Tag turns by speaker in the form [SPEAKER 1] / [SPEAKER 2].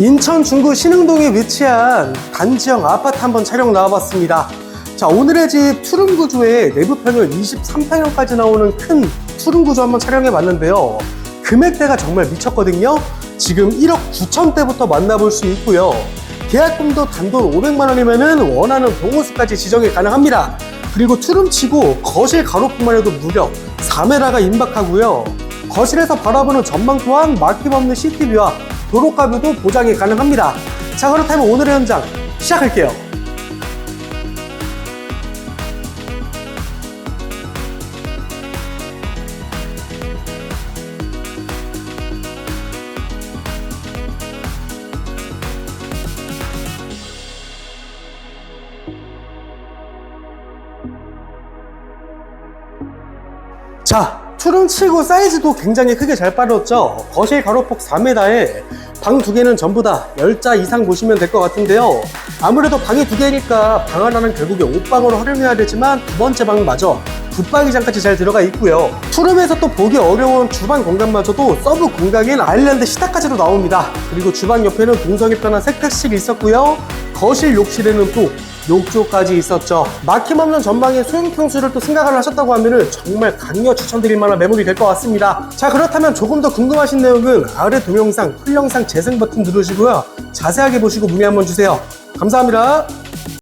[SPEAKER 1] 인천 중구 신흥동에 위치한 단지형 아파트 한번 촬영 나와봤습니다. 자, 오늘의 집 투룸 구조에 내부 평열 23평형까지 나오는 큰 투룸 구조 한번 촬영해 봤는데요. 금액대가 정말 미쳤거든요. 지금 1억 9천대부터 만나볼 수 있고요. 계약금도 단돈 500만 원이면은 원하는 동호수까지 지정이 가능합니다. 그리고 투룸치고 거실 가로폭만 해도 무려 4m가 임박하고요. 거실에서 바라보는 전망 또한 막힘없는 CCTV와 도로가뷰도 보장이 가능합니다. 자 그렇다면 오늘의 현장 시작할게요. 자, 투룸 치고 사이즈도 굉장히 크게 잘 빠졌죠. 거실 가로폭 4m에 방 두 개는 전부 다 10자 이상 보시면 될 것 같은데요. 아무래도 방이 두 개니까 방 하나는 결국에 옷방으로 활용해야 되지만 두 번째 방마저 붙박이장까지 잘 들어가 있고요. 투룸에서 또 보기 어려운 주방 공간마저도 서브 공간인 아일랜드 시타까지도 나옵니다. 그리고 주방 옆에는 동석이 편한 세탁실이 있었고요. 거실 욕실에는 또 욕조까지 있었죠. 막힘 없는 전방에 수용 평수를 또 생각을 하셨다고 하면은 정말 강력 추천드릴 만한 매물이 될 것 같습니다. 자 그렇다면 조금 더 궁금하신 내용은 아래 동영상 풀 영상 재생 버튼 누르시고요. 자세하게 보시고 문의 한번 주세요. 감사합니다.